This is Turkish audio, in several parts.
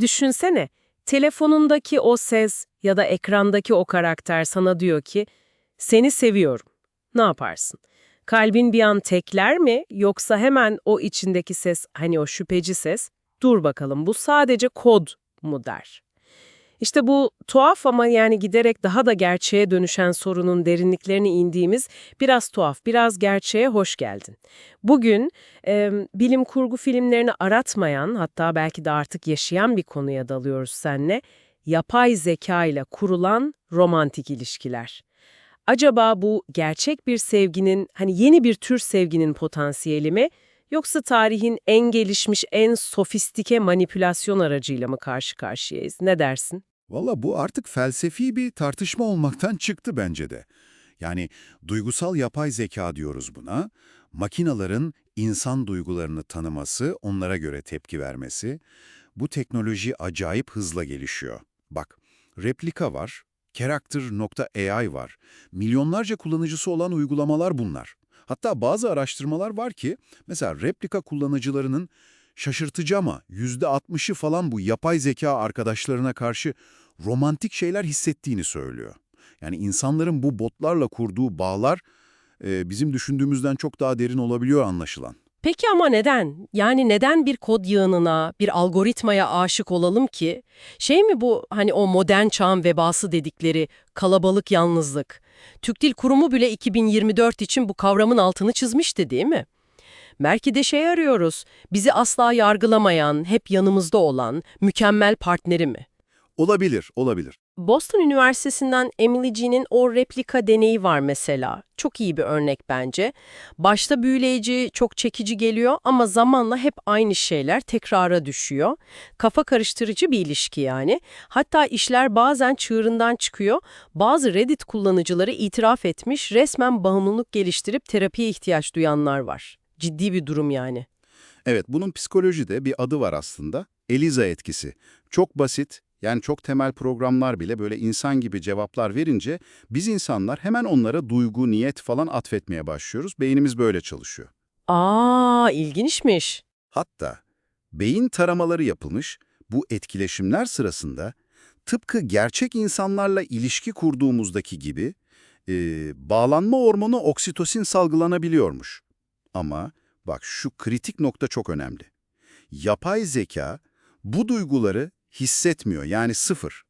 Düşünsene, telefonundaki o ses ya da ekrandaki o karakter sana diyor ki, seni seviyorum. Ne yaparsın? Kalbin bir an tekler mi yoksa hemen o içindeki ses, hani o şüpheci ses, dur bakalım bu sadece kod mu der? İşte bu tuhaf ama yani giderek daha da gerçeğe dönüşen sorunun derinliklerine indiğimiz biraz tuhaf, biraz gerçeğe hoş geldin. Bugün e, bilim kurgu filmlerini aratmayan, hatta belki de artık yaşayan bir konuya dalıyoruz seninle. Yapay zeka ile kurulan romantik ilişkiler. Acaba bu gerçek bir sevginin, hani yeni bir tür sevginin potansiyeli mi? Yoksa tarihin en gelişmiş, en sofistike manipülasyon aracıyla mı karşı karşıyayız? Ne dersin? Valla bu artık felsefi bir tartışma olmaktan çıktı bence de. Yani duygusal yapay zeka diyoruz buna. Makinaların insan duygularını tanıması, onlara göre tepki vermesi. Bu teknoloji acayip hızla gelişiyor. Bak, replika var, Character.ai var. Milyonlarca kullanıcısı olan uygulamalar bunlar. Hatta bazı araştırmalar var ki, mesela replika kullanıcılarının şaşırtıcı ama %60'ı falan bu yapay zeka arkadaşlarına karşı romantik şeyler hissettiğini söylüyor. Yani insanların bu botlarla kurduğu bağlar e, bizim düşündüğümüzden çok daha derin olabiliyor anlaşılan. Peki ama neden? Yani neden bir kod yığınına, bir algoritmaya aşık olalım ki? Şey mi bu hani o modern çağın vebası dedikleri kalabalık yalnızlık? Türk Dil Kurumu bile 2024 için bu kavramın altını çizmişti değil mi? Belki de şey arıyoruz, bizi asla yargılamayan, hep yanımızda olan, mükemmel partneri mi? Olabilir, olabilir. Boston Üniversitesi'nden Emily G'nin o replika deneyi var mesela. Çok iyi bir örnek bence. Başta büyüleyici, çok çekici geliyor ama zamanla hep aynı şeyler tekrara düşüyor. Kafa karıştırıcı bir ilişki yani. Hatta işler bazen çığırından çıkıyor. Bazı Reddit kullanıcıları itiraf etmiş, resmen bağımlılık geliştirip terapiye ihtiyaç duyanlar var. Ciddi bir durum yani. Evet, bunun psikolojide bir adı var aslında. Eliza etkisi. Çok basit, yani çok temel programlar bile böyle insan gibi cevaplar verince biz insanlar hemen onlara duygu, niyet falan atfetmeye başlıyoruz. Beynimiz böyle çalışıyor. Aa, ilginçmiş. Hatta beyin taramaları yapılmış bu etkileşimler sırasında tıpkı gerçek insanlarla ilişki kurduğumuzdaki gibi e, bağlanma hormonu oksitosin salgılanabiliyormuş. Ama bak şu kritik nokta çok önemli. Yapay zeka bu duyguları hissetmiyor yani sıfır.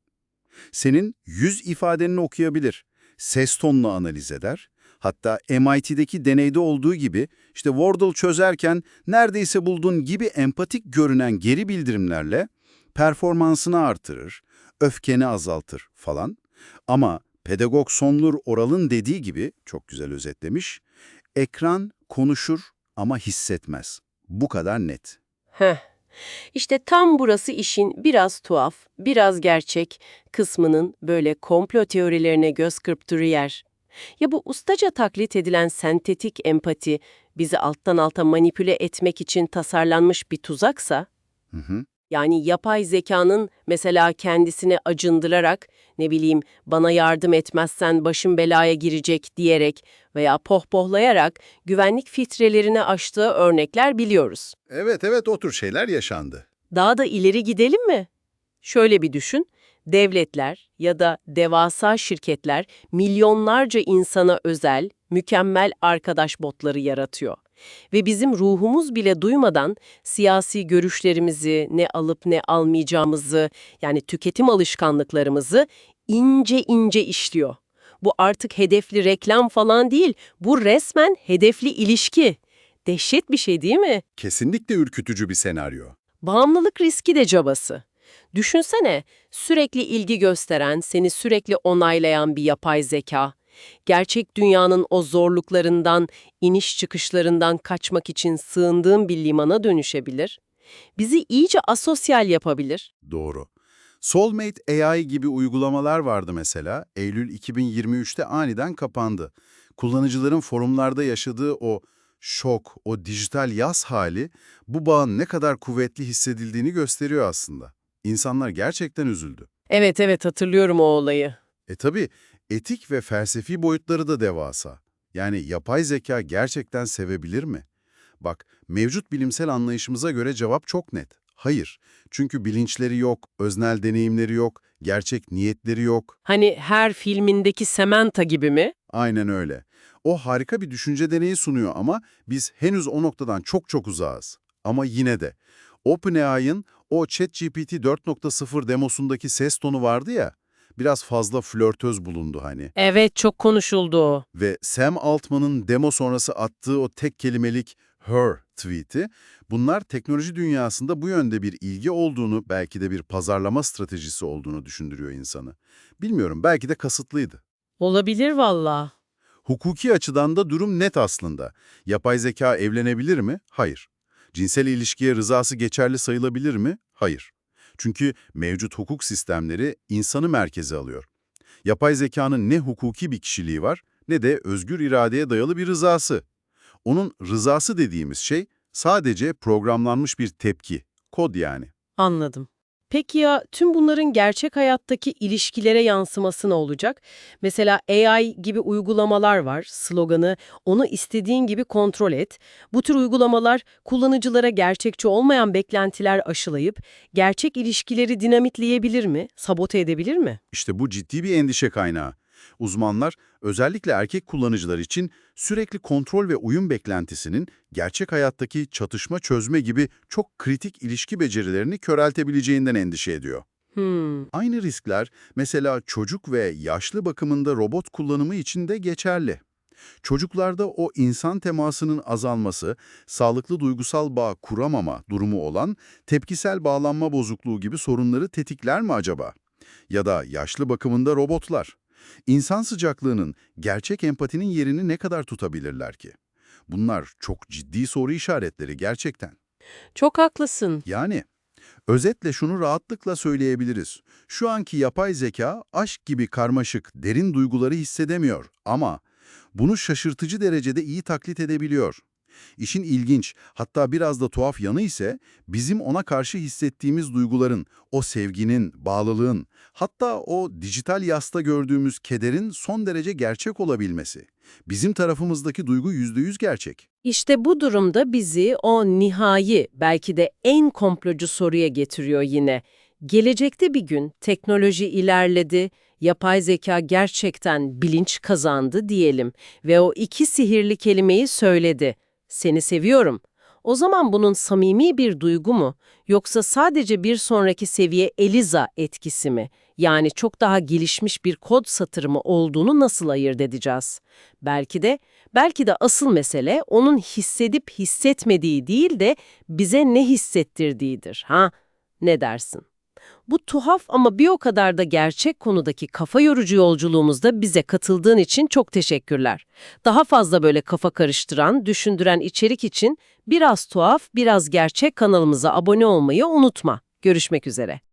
Senin yüz ifadeni okuyabilir, ses tonunu analiz eder. Hatta MIT'deki deneyde olduğu gibi işte Wordle çözerken neredeyse bulduğun gibi empatik görünen geri bildirimlerle performansını artırır, öfkeni azaltır falan. Ama pedagog Sonlur Oral'ın dediği gibi çok güzel özetlemiş, ekran konuşur ama hissetmez. Bu kadar net. Heh. İşte tam burası işin biraz tuhaf, biraz gerçek kısmının böyle komplo teorilerine göz kırptırı yer. Ya bu ustaca taklit edilen sentetik empati bizi alttan alta manipüle etmek için tasarlanmış bir tuzaksa, Hı hı. Yani yapay zekanın mesela kendisine acındırarak, ne bileyim bana yardım etmezsen başım belaya girecek diyerek veya pohpohlayarak güvenlik filtrelerini aştığı örnekler biliyoruz. Evet evet o tür şeyler yaşandı. Daha da ileri gidelim mi? Şöyle bir düşün, devletler ya da devasa şirketler milyonlarca insana özel, mükemmel arkadaş botları yaratıyor. Ve bizim ruhumuz bile duymadan siyasi görüşlerimizi, ne alıp ne almayacağımızı, yani tüketim alışkanlıklarımızı ince ince işliyor. Bu artık hedefli reklam falan değil, bu resmen hedefli ilişki. Dehşet bir şey değil mi? Kesinlikle ürkütücü bir senaryo. Bağımlılık riski de cabası. Düşünsene, sürekli ilgi gösteren, seni sürekli onaylayan bir yapay zeka. Gerçek dünyanın o zorluklarından, iniş çıkışlarından kaçmak için sığındığın bir limana dönüşebilir. Bizi iyice asosyal yapabilir. Doğru. Soulmate AI gibi uygulamalar vardı mesela. Eylül 2023'te aniden kapandı. Kullanıcıların forumlarda yaşadığı o şok, o dijital yaz hali bu bağın ne kadar kuvvetli hissedildiğini gösteriyor aslında. İnsanlar gerçekten üzüldü. Evet evet hatırlıyorum o olayı. E tabi etik ve felsefi boyutları da devasa. Yani yapay zeka gerçekten sevebilir mi? Bak, mevcut bilimsel anlayışımıza göre cevap çok net. Hayır. Çünkü bilinçleri yok, öznel deneyimleri yok, gerçek niyetleri yok. Hani her filmindeki Samantha gibi mi? Aynen öyle. O harika bir düşünce deneyi sunuyor ama biz henüz o noktadan çok çok uzağız. Ama yine de OpenAI'ın o ChatGPT 4.0 demosundaki ses tonu vardı ya, biraz fazla flörtöz bulundu hani. Evet, çok konuşuldu o. Ve Sam Altman'ın demo sonrası attığı o tek kelimelik her tweet'i, bunlar teknoloji dünyasında bu yönde bir ilgi olduğunu, belki de bir pazarlama stratejisi olduğunu düşündürüyor insanı. Bilmiyorum, belki de kasıtlıydı. Olabilir valla. Hukuki açıdan da durum net aslında. Yapay zeka evlenebilir mi? Hayır. Cinsel ilişkiye rızası geçerli sayılabilir mi? Hayır. Çünkü mevcut hukuk sistemleri insanı merkeze alıyor. Yapay zekanın ne hukuki bir kişiliği var ne de özgür iradeye dayalı bir rızası. Onun rızası dediğimiz şey sadece programlanmış bir tepki, kod yani. Anladım. Peki ya tüm bunların gerçek hayattaki ilişkilere yansıması ne olacak? Mesela AI gibi uygulamalar var, sloganı onu istediğin gibi kontrol et. Bu tür uygulamalar kullanıcılara gerçekçi olmayan beklentiler aşılayıp gerçek ilişkileri dinamitleyebilir mi, sabote edebilir mi? İşte bu ciddi bir endişe kaynağı. Uzmanlar özellikle erkek kullanıcılar için sürekli kontrol ve uyum beklentisinin gerçek hayattaki çatışma çözme gibi çok kritik ilişki becerilerini köreltebileceğinden endişe ediyor. Hmm, Aynı riskler mesela çocuk ve yaşlı bakımında robot kullanımı için de geçerli. Çocuklarda o insan temasının azalması, sağlıklı duygusal bağ kuramama durumu olan tepkisel bağlanma bozukluğu gibi sorunları tetikler mi acaba? Ya da yaşlı bakımında robotlar. İnsan sıcaklığının, gerçek empatinin yerini ne kadar tutabilirler ki? Bunlar çok ciddi soru işaretleri gerçekten. çok haklısın. Yani özetle şunu rahatlıkla söyleyebiliriz. Şu anki yapay zeka aşk gibi karmaşık, derin duyguları hissedemiyor ama bunu şaşırtıcı derecede iyi taklit edebiliyor. İşin ilginç, hatta biraz da tuhaf yanı ise bizim ona karşı hissettiğimiz duyguların, o sevginin, bağlılığın, hatta o dijital yasta gördüğümüz kederin son derece gerçek olabilmesi. Bizim tarafımızdaki duygu yüzde yüz gerçek. İşte bu durumda bizi o nihai, belki de en komplocu soruya getiriyor yine. Gelecekte bir gün teknoloji ilerledi, yapay zeka gerçekten bilinç kazandı diyelim ve o iki sihirli kelimeyi söyledi. Seni seviyorum. O zaman bunun samimi bir duygu mu yoksa sadece bir sonraki seviye Eliza etkisi mi? Yani çok daha gelişmiş bir kod satırı mı olduğunu nasıl ayırt edeceğiz? Belki de belki de asıl mesele onun hissedip hissetmediği değil de bize ne hissettirdiğidir. Ha? Ne dersin? Bu tuhaf ama bir o kadar da gerçek konudaki kafa yorucu yolculuğumuzda bize katıldığın için çok teşekkürler. Daha fazla böyle kafa karıştıran, düşündüren içerik için biraz tuhaf, biraz gerçek kanalımıza abone olmayı unutma. Görüşmek üzere.